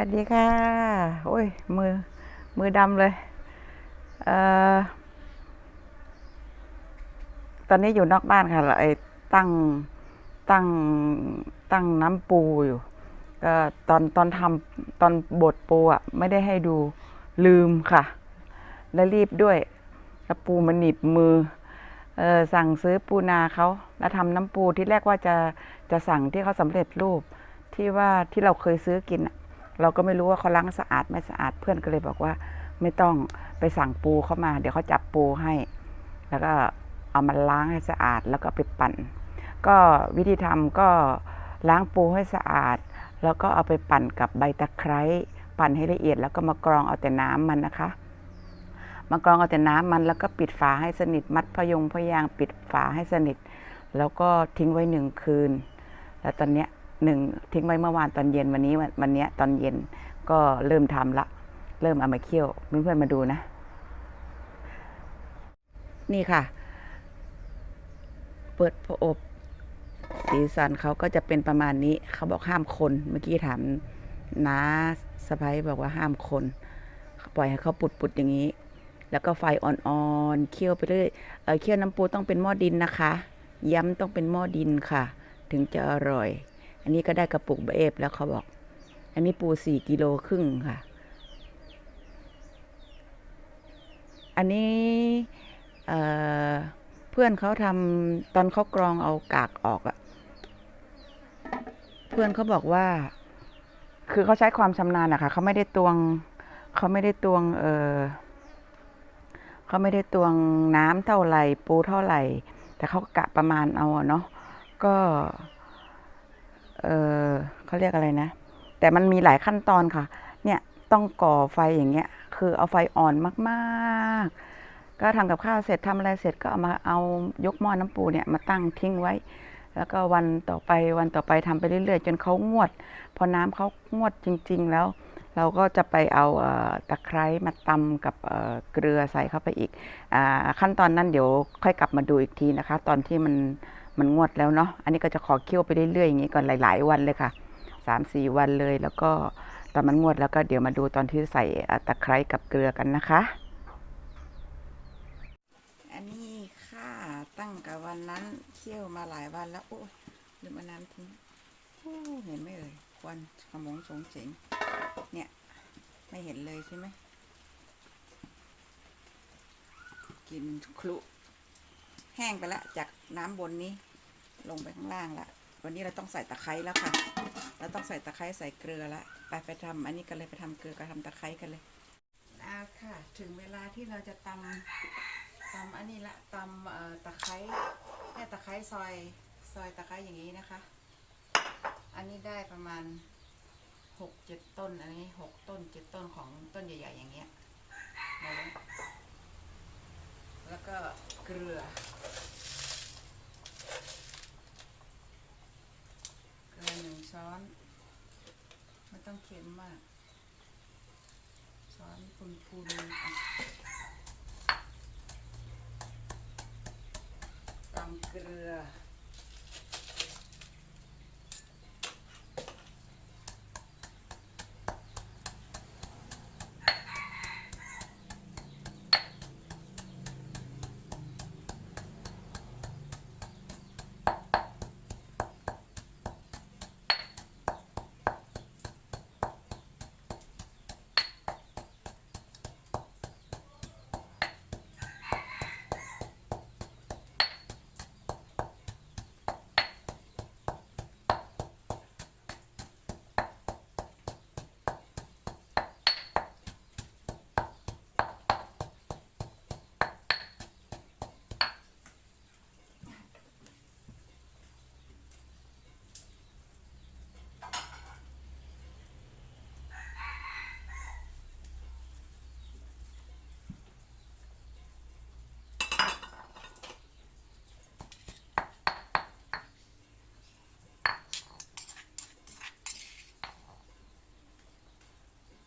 วัสดีค่ะ โอ้ย มือ มือดำเลย เอ่อ ตอนนี้อยู่นอกบ้านค่ะไอ้ตั้ง ตั้ง ตั้งน้ำปูอยู่ ก็ตอนตอนทำตอนบดปูอะ ไม่ได้ให้ดูลืมค่ะ และรีบด้วย แล้วปูมันหนีบมือ เออสั่งซื้อปูนาเขา แล้วทำน้ำปูที่แรกว่าจะ จะสั่งที่เขาสำเร็จรูปที่ว่าที่เราเคยซื้อกินอะ เราก็ไม่รู้ว่าเขาล้างสะอาดไม่สะอาดเพื่อนก็เลยบอกว่า ไม่ต้องไปสั่งปูเข้ามา เดี๋ยวเขาจับปูให้ แล้วก็เอามาล้างให้สะอาดแล้วก็ไปปั่น ก็วิธีทำก็ล้างปูให้สะอาด แล้วก็เอาไปปั่นกับใบตะไคร้ปั่นให้ละเอียด แล้วก็มากรองเอาแต่น้ำมันนะคะ มากรองเอาแต่น้ำมันแล้วก็ปิดฝาให้สนิทมัดพยงพยางปิดฝาให้สนิท แล้วก็ทิ้งไว้หนึ่งคืน แล้วตอนเนี้ย หนึ่งทิ้งไว้เมื่อวานตอนเย็นวันนี้วันนี้ตอนเย็นก็เริ่มทำละ เริ่มเอามาเคี่ยวเพื่อนๆมาดูนะ นี่ค่ะ เปิดพออบสีสันเขาก็จะเป็นประมาณนี้ เขาบอกห้ามคน เมื่อกี้ถามน้าสะพ้ยบอกว่าห้ามคน ปล่อยให้เขาปุดๆอย่างนี้ แล้วก็ไฟอ่อนๆเคี่ยวไปเรื่อยเออเคี่ยวน้ำปูต้องเป็นหม้อดินนะคะ ย้ำต้องเป็นหม้อดินค่ะ ถึงจะอร่อย อันนี้ก็ได้กระปุกเบเอฟแล้วเขาบอก อันนี้ปูสี่กิโลครึ่งค่ะ อันนี้เเพื่อนเขาทำตอนเขากรองเอากากออกอะเพื่อนเขาบอกว่า คือเขาใช้ความชำนาญอะค่ะเขาไม่ได้ตวงเขาไม่ได้ตวง เออเขาไม่ได้ตวงน้ำเท่าไหร่ปูเท่าไหร่ แต่เขากะประมาณเอาเนาะก็ เออเขาเรียกอะไรนะ แต่มันมีหลายขั้นตอนค่ะ เนี่ยต้องก่อไฟอย่างเงี้ย คือเอาไฟอ่อนมากๆ ก็ทำกับข้าวเสร็จทำอะไรเสร็จก็เอามาเอายกหม้อน้ำปูเนี่ยมาตั้งทิ้งไว้ แล้วก็วันต่อไปวันต่อไปทำไปเรื่อยๆ จนเขางวด พอน้ำเขางวดจริง ๆ แล้ว เราก็จะไปเอาเออตะไคร้มาตำกับเเกลือใส่เข้าไปอีกอขั้นตอนนั้นเดี๋ยวค่อยกลับมาดูอีกทีนะคะ ตอนที่มัน มันงวดแล้วเนาะ อันนี้ก็จะขอเคี่ยวไปเรื่อยๆอย่างนี้ก่อนหลาย ๆ วันเลยค่ะสามสี่วันเลย แล้วก็ตอนมันงวดแล้วก็เดี๋ยวมาดูตอนที่ใส่ตะไคร้กับเกลือกันนะคะ อันนี้ค่ะตั้งกับวันนั้นเคี่ยวมาหลายวันแล้วโอ้ยลืมอาน้ำทิ้งโอ้เห็นไหมเอ่ยควันขมงสงเฉงเนี่ยไม่เห็นเลยใช่ไหมกินคลุแห้งไปแล้วจากน้ำบนนี้ ลงไปข้างล่างละวันนี้เราต้องใส่ตะไคร้แล้วค่ะ เราต้องใส่ตะไคร้ใส่เกลือละไปไปทำอันนี้กันเลยไปทำเกลือกับทำตะไคร้กันเลยเอาค่ะ ถึงเวลาที่เราจะตำตำอันนี้ละตำเอ่อตะไคร้เนี่ยตะไคร้ซอยซอยตะไคร้อย่างนี้นะคะ อันนี้ได้ประมาณหกเจ็ดต้น อันนี้หกต้นเจ็ดต้นของต้นใหญ่ ๆ อย่างเงี้ยแล้วก็เกลือ เกลือหนึ่งช้อน ไม่ต้อง เค็มมากช้อนพูนๆอะตำเกลือ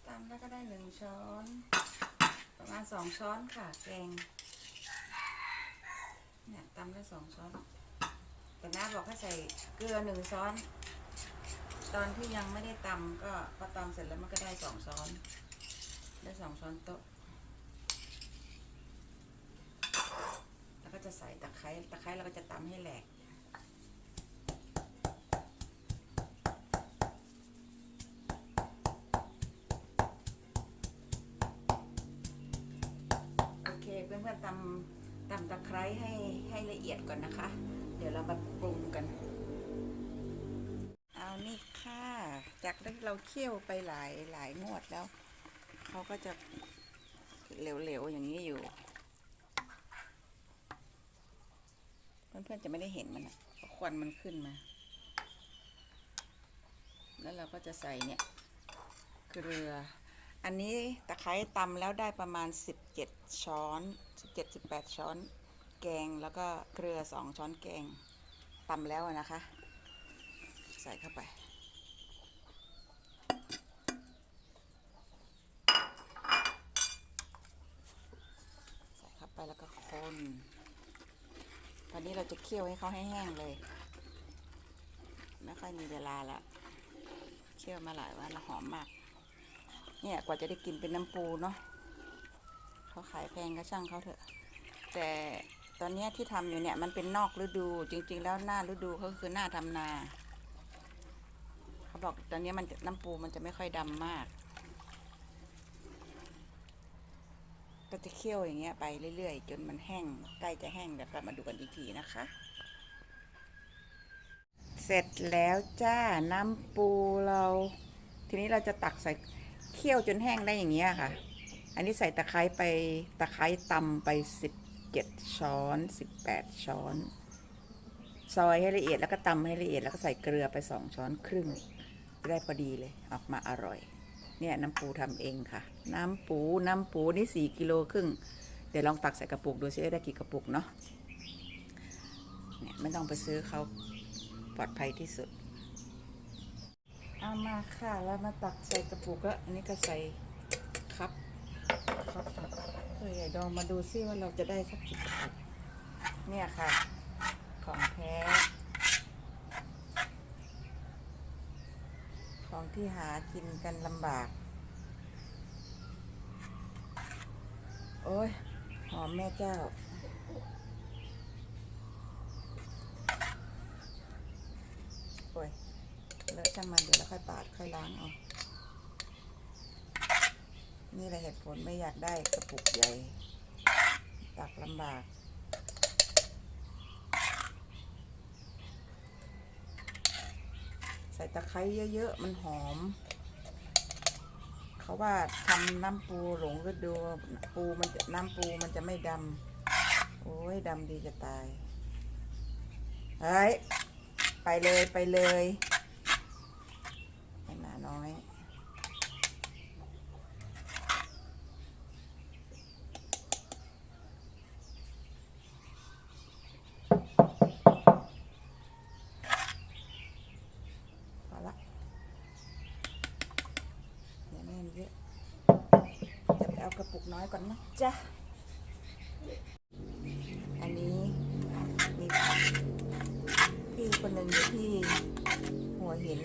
ตำแล้วก็ได้หนึ่งช้อน ประมาณสองช้อนค่ะแกง เนี่ยตำได้สองช้อน แต่น้าบอกให้ใส่เกลือหนึ่งช้อน ตอนที่ยังไม่ได้ตำก็พอตำเสร็จแล้วมันก็ได้สองช้อน ได้สองช้อนโต๊ะ แล้วก็จะใส่ตะไคร้ ตะไคร้เราก็จะตำให้แหลก ตำตำตะไคร้ให้ให้ละเอียดก่อนนะคะ เดี๋ยวเรามาปรุงกัน เอานี่ค่ะ จากที่เราเคี่ยวไปหลายหลายงวดแล้ว เขาก็จะเหลวๆอย่างนี้อยู่ เพื่อนๆจะไม่ได้เห็นมันอะเพราะควันมันขึ้นมา แล้วเราก็จะใส่เนี่ยเกลือ อันนี้ตะไคร้ตำแล้วได้ประมาณ 17 ช้อน 17-18 ช้อนแกงแล้วก็เกลือ 2 ช้อนแกงตำแล้วนะคะ ใส่เข้าไป ใส่เข้าไปแล้วก็คนตอนนี้เราจะเคี่ยวให้เขาให้แห้งเลย ไม่ค่อยมีเวลาละเคี่ยวมาหลายวันแล้วหอมมาก เนี่ยกว่าจะได้กินเป็นน้ำปูเนาะเขาขายแพงก็ช่างเขาเถอะ แต่ตอนนี้ที่ทำอยู่เนี่ยมันเป็นนอกฤดู จริง ๆ แล้วหน้าฤดูเขาคือหน้าทำนาเขาบอกตอนนี้มันน้ำปูมันจะไม่ค่อยดำมาก ก็จะเคี่ยวอย่างเงี้ยไปเรื่อยๆ จนมันแห้งใกล้จะแห้งเดี๋ยวกลับมาดูกันอีกทีนะคะ เสร็จแล้วจ้าน้ำปูเรา ทีนี้เราจะตักใส่ เคี่ยวจนแห้งได้อย่างเงี้ยค่ะ อันนี้ใส่ตะไคร้ไปตะไคร้ตำไปสิบเจ็ดช้อนสิบแปดช้อน ซอยให้ละเอียดแล้วก็ตำให้ละเอียดแล้วก็ใส่เกลือไปสองช้อนครึ่งได้พอดีเลยออกมาอร่อย เนี่ยน้ำปูทำเองค่ะ น้ำปูน้ำปูนี่สี่กิโลครึ่งเดี๋ยวลองตักใส่กระปุกดูซิว่ได้กี่กระปุกเนาะเนี่ยไม่ต้องไปซื้อเขาปลอดภัยที่สุด เอามาค่ะแล้วมาตักใส่กระปุกแล้วอันนี้ก็ใส่ครับครับเฮ้ยดองมาดูซิว่าเราจะได้สักกี่กระปุกเนี่ยค่ะ ของแท้ของที่หากินกันลำบาก โอ้ย หอมแม่เจ้า โอ้ย เลอะ ช่างมันเดี๋ยวเราค่อยปาดค่อยล้างเอา นี่แหละเหตุผลไม่อยากได้กระปุกใหญ่ตักลำบากใส่ตะไคร้เยอะๆ มันหอม เขาว่าทำน้ำปูหลงฤดูปูมันจะน้ำปูมันจะไม่ดำ โอ้ยดำดีจะตาย เฮ้ย ไปเลยไปเลยไอ้หมาน้อย พอละอย่าแน่นเยอะ จะไปเอากระปุกน้ อยก่อนนะจ๊ะ อันนี้มีพี่คนหนึ่งอยู่ที่หัวหิน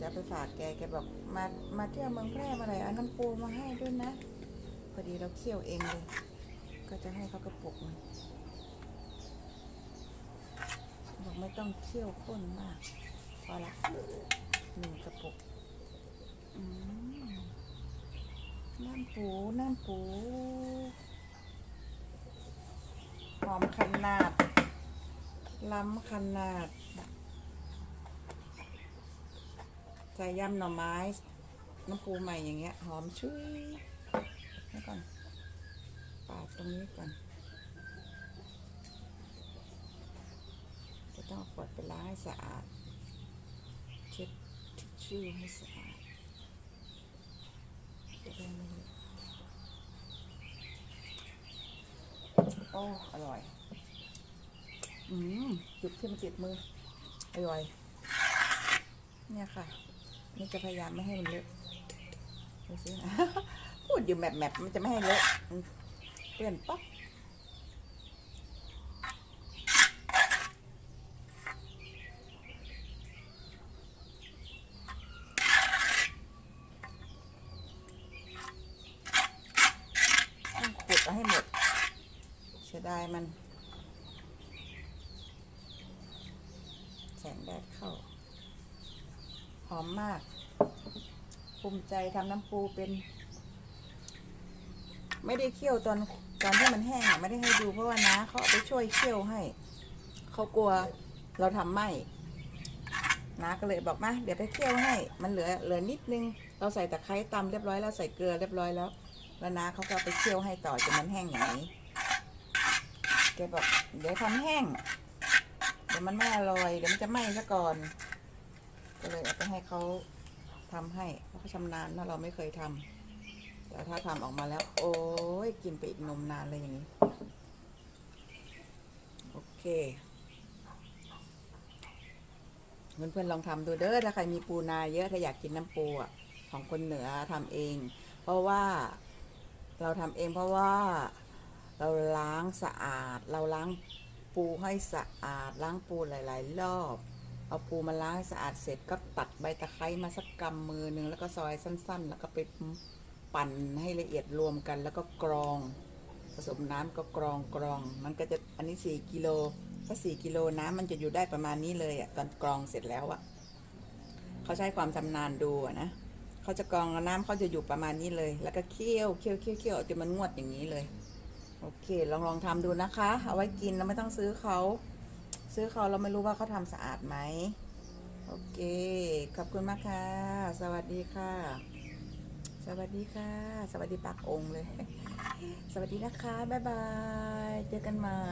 จะไปฝากแก แกบอกมา มาเที่ยวเมืองแพร่มาไหนเอาน้ำปูมาให้ด้วยนะ พอดีเราเคี่ยวเองเลย ก็จะให้เขากระปุกหนึงบอกไม่ต้องเคี่ยวข้นมาก พอละหนึ่งกระปุก อืม น้ำปูน้ำปูหอมขนาด ล้ำขนาด ใส่ยำหน่อไม้ น้ำปูใหม่อย่างเงี้ย หอมชุยแล้วก่อนปาดตรงนี้ก่อน จะต้องขวดไปล้างให้สะอาดเช็ดทิชชู่ให้สะอาดจะได้ไม่เลอะ โอ้อร่อย อืมจุดที่มันติดมือ อร่อย เนี่ยค่ะ นี่จะพยายามไม่ให้มันเลอะดูสิพูดอยู่แบบแบบมันจะไม่ให้เลอะเปื้อนป๊ อกมัน แสงแดดเข้า หอมมาก ภูมิใจทำน้ำปูเป็น ไม่ได้เคี่ยวตอนตอนที่มันแห้งอะไม่ได้ให้ดูเพราะว่านะเขาเอาไปช่วยเคี่ยวให้ เขากลัวเราทำไหมน้าก็เลยบอกมาเดี๋ยวไปเคี่ยวให้ มันเหลือเหลือนิดนึง เราใส่ตะไคร้ตำเรียบร้อยแล้วใส่เกลือเรียบร้อยแล้ว แล้วน้าเขาก็ไปเคี่ยวให้ต่อจนมันแห้งอย่างนี้ แกบอกเดี๋ยวทำแห้ง เดี๋ยวมันไม่อร่อย เดี๋ยวมันจะไหม้ซะก่อน ก็เลยเอาไปให้เขาทำให้ เพราะเขาชำนาญนะเราไม่เคยทำ แต่ถ้าทำออกมาแล้ว โอ้ยกินไปอีกนมนานเลยอย่างนี้ โอเคเพื่อนๆลองทำดูเด้อถ้าใครมีปูนาเยอะถ้าอยากกินน้ำปูของคนเหนือทำเอง เพราะว่าเราทำเองเพราะว่า เราล้างสะอาด เราล้างปูให้สะอาด ล้างปูหลาย ๆ รอบ เอาปูมาล้างให้สะอาดเสร็จก็ตัดใบตะไคร้มาสักกำมือหนึ่งแล้วก็ซอยสั้น ๆ แล้วก็ไปปั่นให้ละเอียดรวมกันแล้วก็กรอง ผสมน้ำก็กรองกรอง มันก็จะอันนี้สี่กิโลถ้าสี่กิโลน้ำมันจะอยู่ได้ประมาณนี้เลยอะตอนกรองเสร็จแล้วอะเขาใช้ความชำนาญดูนะเขาจะกรองแล้วน้ำเขาจะอยู่ประมาณนี้เลย แล้วก็เคี่ยวเคี่ยวเคี่ยวเคี่ยวจนมันงวดอย่างนี้เลย โอเคลองลองทำดูนะคะ เอาไว้กินเราไม่ต้องซื้อเขา ซื้อเขาเราไม่รู้ว่าเขาทำสะอาดไหม โอเค ขอบคุณมากค่ะ สวัสดีค่ะ สวัสดีค่ะ สวัสดีปากองค์เลย สวัสดีนะคะ บ๊ายบาย เจอกันใหม่